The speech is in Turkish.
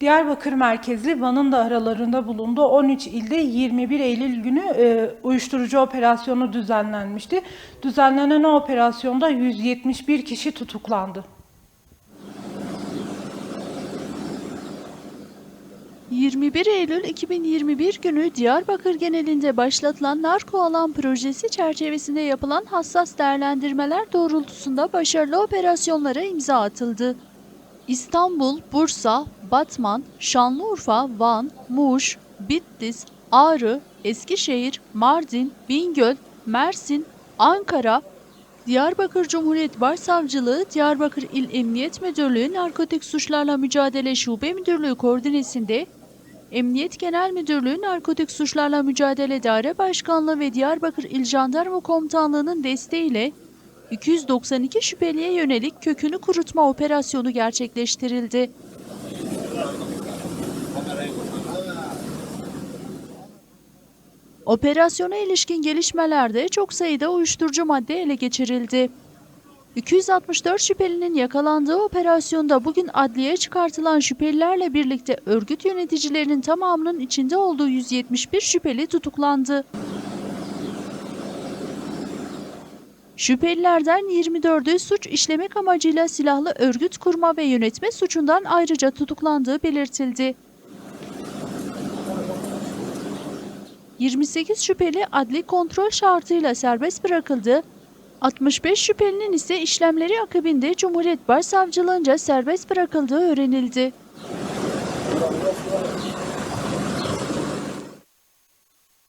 Diyarbakır merkezli Van'ın da aralarında bulunduğu 13 ilde 21 Eylül günü e, uyuşturucu operasyonu düzenlenmişti. Düzenlenen o operasyonda 171 kişi tutuklandı. 21 Eylül 2021 günü Diyarbakır genelinde başlatılan narko alan projesi çerçevesinde yapılan hassas değerlendirmeler doğrultusunda başarılı operasyonlara imza atıldı. İstanbul, Bursa, Batman, Şanlıurfa, Van, Muş, Bitlis, Ağrı, Eskişehir, Mardin, Bingöl, Mersin, Ankara, Diyarbakır Cumhuriyet Başsavcılığı, Diyarbakır İl Emniyet Müdürlüğü Narkotik Suçlarla Mücadele Şube Müdürlüğü koordinesinde Emniyet Genel Müdürlüğü Narkotik Suçlarla Mücadele Daire Başkanlığı ve Diyarbakır İl Jandarma Komutanlığı'nın desteğiyle 292 şüpheliye yönelik kökünü kurutma operasyonu gerçekleştirildi. Operasyona ilişkin gelişmelerde çok sayıda uyuşturucu madde ele geçirildi. 264 şüphelinin yakalandığı operasyonda bugün adliyeye çıkartılan şüphelilerle birlikte örgüt yöneticilerinin tamamının içinde olduğu 171 şüpheli tutuklandı. Şüphelilerden 24'ü suç işlemek amacıyla silahlı örgüt kurma ve yönetme suçundan ayrıca tutuklandığı belirtildi. 28 şüpheli adli kontrol şartıyla serbest bırakıldı. 65 şüphelinin ise işlemleri akabinde Cumhuriyet Başsavcılığınca serbest bırakıldığı öğrenildi.